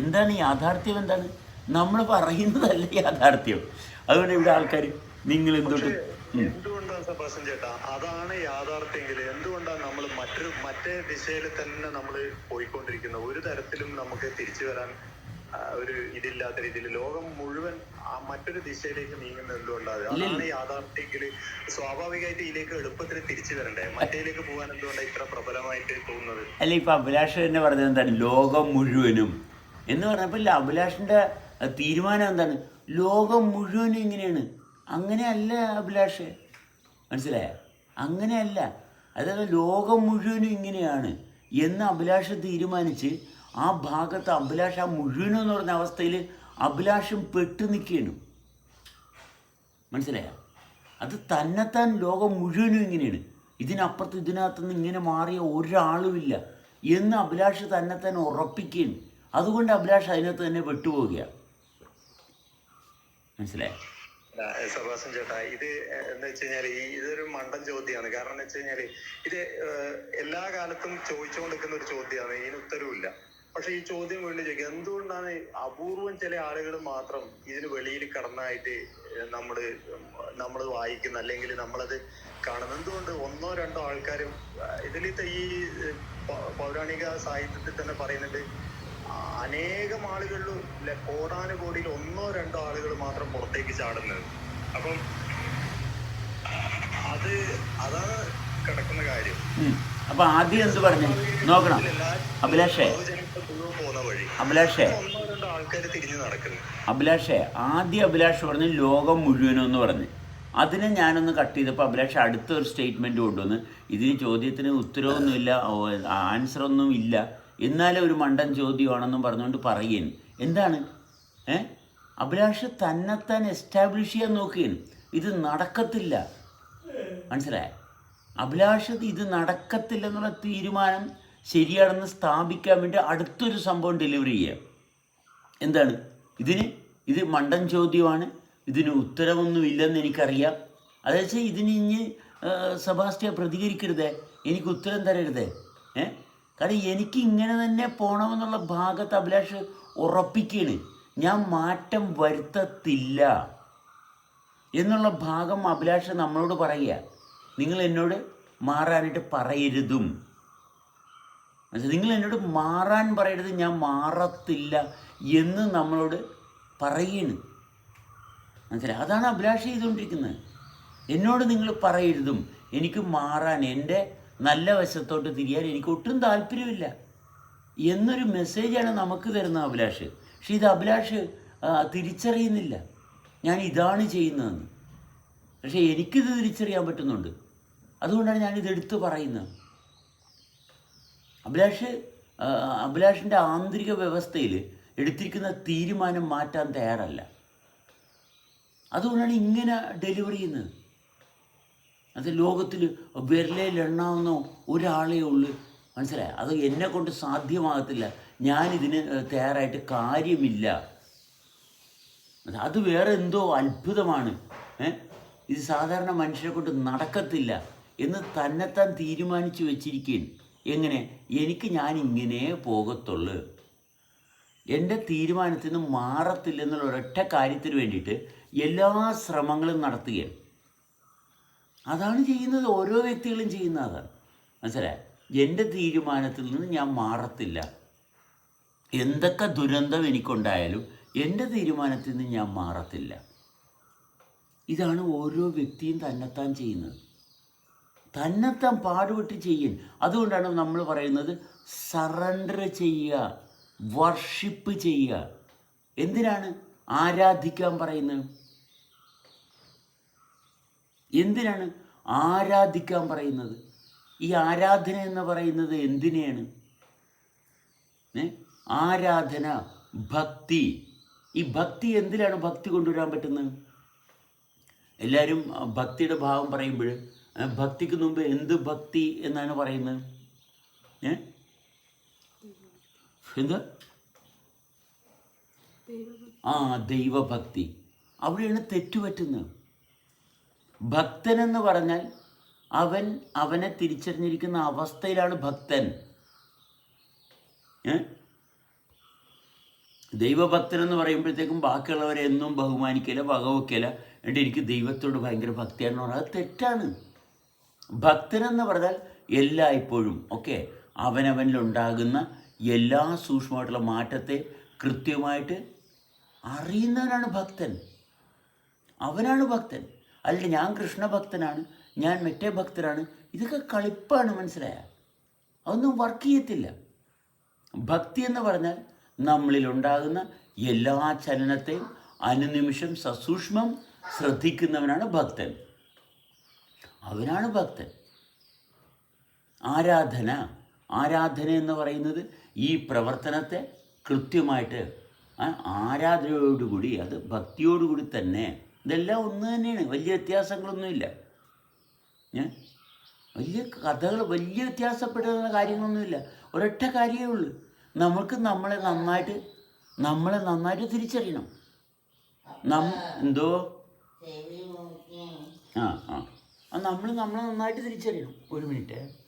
എന്താണ് യാഥാർത്ഥ്യം എന്താണ്? നമ്മൾ പറയുന്നതല്ല യാഥാർത്ഥ്യം. അതുകൊണ്ട് ഇവിടെ ആൾക്കാർ നിങ്ങൾ എന്തുകൊണ്ട്. എന്തുകൊണ്ടാണ് സെബാസ്റ്റ്യൻ ചേട്ടാ? അതാണ് യാഥാർത്ഥ്യമെങ്കിൽ എന്തുകൊണ്ടാണ് നമ്മൾ മറ്റൊരു മറ്റേ ദിശയിൽ തന്നെ നമ്മൾ പോയിക്കൊണ്ടിരിക്കുന്നത്? ഒരു തരത്തിലും നമുക്ക് തിരിച്ചു വരാൻ ഒരു ഇതില്ലാത്ത രീതിയിൽ ലോകം മുഴുവൻ ആ മറ്റൊരു ദിശയിലേക്ക് നീങ്ങുന്നത് എന്തുകൊണ്ടാണ് അതാണ് യാഥാർത്ഥ്യമെങ്കിൽ സ്വാഭാവികമായിട്ട് ഇതിലേക്ക് എളുപ്പത്തിൽ തിരിച്ചു വരണ്ടേ? മറ്റേലേക്ക് പോകാൻ എന്തുകൊണ്ടാണ് ഇത്ര പ്രബലമായിട്ട് തോന്നുന്നത് അല്ല ഇപ്പൊ അഭിലാഷ് തന്നെ പറഞ്ഞത് എന്താണ്? ലോകം മുഴുവനും. എന്ന് പറഞ്ഞപ്പോൾ അഭിലാഷിന്റെ തീരുമാനം എന്താണ്? ലോകം മുഴുവനും ഇങ്ങനെയാണ്. അങ്ങനെയല്ല അഭിലാഷ്. മനസ്സിലായ? അങ്ങനെയല്ല. അതായത് ലോകം മുഴുവനും ഇങ്ങനെയാണ് എന്ന് അഭിലാഷ് തീരുമാനിച്ച് ആ ഭാഗത്ത് അഭിലാഷ് ആ മുഴുവനും എന്ന് പറഞ്ഞ അവസ്ഥയിൽ അഭിലാഷം പെട്ടു നിൽക്കുകയാണ്. മനസ്സിലായ? അത് തന്നെത്താൻ ലോകം മുഴുവനും ഇങ്ങനെയാണ്. ഇതിനപ്പുറത്ത് ഇതിനകത്തുനിന്ന് ഇങ്ങനെ മാറിയ ഒരാളുമില്ല എന്ന് അഭിലാഷ് തന്നെത്താൻ ഉറപ്പിക്കുകയാണ്. അതുകൊണ്ട് അഭിലാഷ് അതിനകത്ത് തന്നെ പെട്ടുപോവുകയാണ്. മനസ്സിലായോ? ആ, ചേട്ടാ ഇത് എന്ന് വെച്ച് കഴിഞ്ഞാൽ ഈ ഇതൊരു മണ്ടൻ ചോദ്യമാണ് കാരണം എന്ന് വെച്ച് കഴിഞ്ഞാൽ ഇത് എല്ലാ കാലത്തും ചോദിച്ചുകൊണ്ടിരിക്കുന്ന ഒരു ചോദ്യമാണ് ഇതിന് ഉത്തരവില്ല പക്ഷെ ഈ ചോദ്യം വീണ്ടും ചോദിക്കുക എന്തുകൊണ്ടാണ് അപൂർവം ചില ആളുകൾ മാത്രം ഇതിന് വെളിയിൽ കടന്നായിട്ട് നമ്മൾ നമ്മൾ വായിക്കുന്ന അല്ലെങ്കിൽ നമ്മളത് കാണുന്നത് എന്തുകൊണ്ട് ഒന്നോ രണ്ടോ ആൾക്കാരും ഇതിൽ ഈ പൗരാണിക സാഹിത്യത്തിൽ തന്നെ പറയുന്നുണ്ട് അനേകം ആളുകളിലും കോടാനുകോടിയിൽ ഒന്നോ രണ്ടോ ആളുകൾ മാത്രം പുറത്തേക്ക് ചാടുന്നത്. അപ്പം അത് അതാണ് കിടക്കുന്ന കാര്യം. അപ്പൊ ആദ്യം എന്ത് പറഞ്ഞു? നോക്കണം. അഭിലാഷേ. അഭിലാഷേ. അഭിലാഷേ ആദ്യം അഭിലാഷ് പറഞ്ഞു ലോകം മുഴുവനും എന്ന് പറഞ്ഞ്. അതിനെ ഞാനൊന്ന് കട്ട് ചെയ്തപ്പോൾ അഭിലാഷ് അടുത്തൊരു സ്റ്റേറ്റ്മെന്റ് സ്റ്റേറ്റ്മെന്റ് കൊണ്ടുവന്ന് ഇതിന് ചോദ്യത്തിന് ഉത്തരവൊന്നുമില്ല ആൻസറൊന്നും ഇല്ല. എന്നാലും ഒരു മണ്ടൻ ചോദ്യമാണെന്നും പറഞ്ഞുകൊണ്ട് പറയുകയും എന്താണ്? ഏ? അഭിലാഷ് തന്നെത്താൻ എസ്റ്റാബ്ലിഷ് ചെയ്യാൻ നോക്കുകയും ഇത് നടക്കത്തില്ല. മനസ്സിലായ? അഭിലാഷ് ഇത് നടക്കത്തില്ല എന്നുള്ള തീരുമാനം ശരിയാണെന്ന് സ്ഥാപിക്കാൻ വേണ്ടി അടുത്തൊരു സംഭവം ഡെലിവറി ചെയ്യാം. എന്താണ്? ഇതിന്? ഇത് മണ്ടൻ ചോദ്യമാണ്. ഇതിന് ഉത്തരവൊന്നും ഇല്ലെന്ന് എനിക്കറിയാം. അതായത് ഇതിന് ഇനി സഭാസ്റ്റിയ പ്രതികരിക്കരുതേ? എനിക്ക് ഉത്തരം തരരുതേ? ഏ? കാരണം എനിക്ക് ഇങ്ങനെ തന്നെ പോകണമെന്നുള്ള ഭാഗത്ത് അഭിലാഷ് ഉറപ്പിക്കുകയാണ് ഞാൻ മാറ്റം വരുത്തത്തില്ല എന്നുള്ള ഭാഗം അഭിലാഷ് നമ്മളോട് പറയുക. നിങ്ങൾ എന്നോട് മാറാനായിട്ട് പറയരുതും? നിങ്ങൾ എന്നോട് മാറാൻ പറയരുത് ഞാൻ മാറത്തില്ല എന്ന് നമ്മളോട് പറയണ്. മനസ്സിലായി? അതാണ് അഭിലാഷ് ചെയ്തുകൊണ്ടിരിക്കുന്നത്. എന്നോട് നിങ്ങൾ പറയരുതും. എനിക്ക് മാറാൻ എന്റെ നല്ല വശത്തോട്ട് തിരിയാൻ എനിക്ക് ഒട്ടും താല്പര്യമില്ല. എന്നൊരു മെസ്സേജാണ് നമുക്ക് തരുന്നത് അഭിലാഷ്. പക്ഷെ ഇത് അഭിലാഷ് തിരിച്ചറിയുന്നില്ല. ഞാൻ ഇതാണ് ചെയ്യുന്നതെന്ന്. പക്ഷേ എനിക്കിത് തിരിച്ചറിയാൻ പറ്റുന്നുണ്ട്. അതുകൊണ്ടാണ് ഞാനിത് എടുത്തു പറയുന്നത്. അഭിലാഷ് അഭിലാഷിന്റെ ആന്തരിക വ്യവസ്ഥയിൽ എടുത്തിരിക്കുന്ന തീരുമാനം മാറ്റാൻ തയ്യാറല്ല. അതുകൊണ്ടാണ് ഇങ്ങനെ ഡെലിവറി ചെയ്യുന്നത്. അത് ലോകത്തിൽ വിരലയിലെണ്ണാവുന്ന ഒരാളേ ഉള്ളൂ. മനസ്സിലായ? അത് എന്നെ കൊണ്ട് സാധ്യമാകത്തില്ല. ഞാനിതിന് തയ്യാറായിട്ട് കാര്യമില്ല. അത് വേറെ എന്തോ അത്ഭുതമാണ്. ഇത് സാധാരണ മനുഷ്യരെ കൊണ്ട് നടക്കത്തില്ല എന്ന് തന്നെത്താൻ തീരുമാനിച്ചു വെച്ചിരിക്കുകയാണ് എങ്ങനെ? എനിക്ക് ഞാൻ ഇങ്ങനെ പോകത്തുള്ളൂ. എന്റെ തീരുമാനത്തിൽ നിന്ന് മാറത്തില്ലെന്നുള്ള ഒരൊറ്റ കാര്യത്തിന് വേണ്ടിയിട്ട് എല്ലാ ശ്രമങ്ങളും നടത്തുകയാണ്. അതാണ് ചെയ്യുന്നത്. ഓരോ വ്യക്തികളും ചെയ്യുന്ന അതാണ് മനസ്സിലായി? എന്റെ തീരുമാനത്തിൽ നിന്ന് ഞാൻ മാറത്തില്ല. എന്തൊക്കെ ദുരന്തം എനിക്കുണ്ടായാലും എന്റെ തീരുമാനത്തിൽ നിന്ന് ഞാൻ മാറത്തില്ല. ഇതാണ് ഓരോ വ്യക്തിയും തന്നെത്താൻ ചെയ്യുന്നത്. തന്നെത്താൻ പാടുപെട്ട് ചെയ്യൻ. അതുകൊണ്ടാണ് നമ്മൾ പറയുന്നത് സറണ്ടർ ചെയ്യുക വർഷിപ്പ് ചെയ്യുക. എന്തിനാണ്? ആരാധിക്കാൻ പറയുന്നത്? എന്തിനാണ് ആരാധിക്കാൻ പറയുന്നത്? ഈ ആരാധന എന്ന് പറയുന്നത് എന്തിനെയാണ്? ആരാധന ഭക്തി. ഈ ഭക്തി എന്തിനാണ് ഭക്തി കൊണ്ടുവരാൻ പറ്റുന്നത്? എല്ലാവരും ഭക്തിയുടെ ഭാവം പറയുമ്പോൾ ഭക്തിക്ക് മുമ്പ് എന്ത് ഭക്തി എന്നാണ് പറയുന്നത്? ഏ? എന്താ? ആ ദൈവഭക്തി. അവിടെയാണ് തെറ്റുപറ്റുന്നത്. ഭക്തനെന്ന് പറഞ്ഞാൽ അവൻ അവനെ തിരിച്ചറിഞ്ഞിരിക്കുന്ന അവസ്ഥയിലാണ് ഭക്തൻ. ദൈവഭക്തൻ എന്ന് പറയുമ്പോഴത്തേക്കും ബാക്കിയുള്ളവരെ എന്നും ബഹുമാനിക്കില്ല വകവയ്ക്കില്ല എന്നിട്ട് എനിക്ക് ദൈവത്തോട് ഭയങ്കര ഭക്തിയാണെന്ന് പറഞ്ഞാൽ അത് തെറ്റാണ്. ഭക്തൻ എന്ന് പറഞ്ഞാൽ എല്ലായ്പ്പോഴും ഓക്കെ അവനവനിലുണ്ടാകുന്ന എല്ലാ സൂക്ഷ്മമായിട്ടുള്ള മാറ്റത്തെ കൃത്യമായിട്ട് അറിയുന്നവനാണ് ഭക്തൻ. അവനാണ് ഭക്തൻ. അല്ല ഞാൻ കൃഷ്ണഭക്തനാണ് ഞാൻ മറ്റേ ഭക്തരാണ്. ഇതൊക്കെ കളിപ്പാണ് മനസ്സിലായ. അതൊന്നും വർക്ക് ചെയ്യത്തില്ല. ഭക്തി എന്ന് പറഞ്ഞാൽ നമ്മളിലുണ്ടാകുന്ന എല്ലാ ചലനത്തെയും അനുനിമിഷം സസൂക്ഷ്മം ശ്രദ്ധിക്കുന്നവനാണ് ഭക്തൻ. അവനാണ് ഭക്തൻ. ആരാധന ആരാധന എന്ന് പറയുന്നത് ഈ പ്രവർത്തനത്തെ കൃത്യമായിട്ട് ആരാധനയോടുകൂടി അത് ഭക്തിയോടുകൂടി തന്നെ ഇതെല്ലാം ഒന്ന് തന്നെയാണ്. വലിയ വ്യത്യാസങ്ങളൊന്നുമില്ല. ഏ? വലിയ കഥകൾ വലിയ വ്യത്യാസപ്പെടുന്ന കാര്യങ്ങളൊന്നുമില്ല. ഒരൊറ്റ കാര്യമേ ഉള്ളൂ. നമുക്ക് നമ്മളെ നന്നായിട്ട് നമ്മളെ നന്നായിട്ട് തിരിച്ചറിയണം. നം എന്തോ? ആ. ആ നമ്മൾ നമ്മളെ നന്നായിട്ട് തിരിച്ചറിയണം. ഒരു മിനിറ്റ്.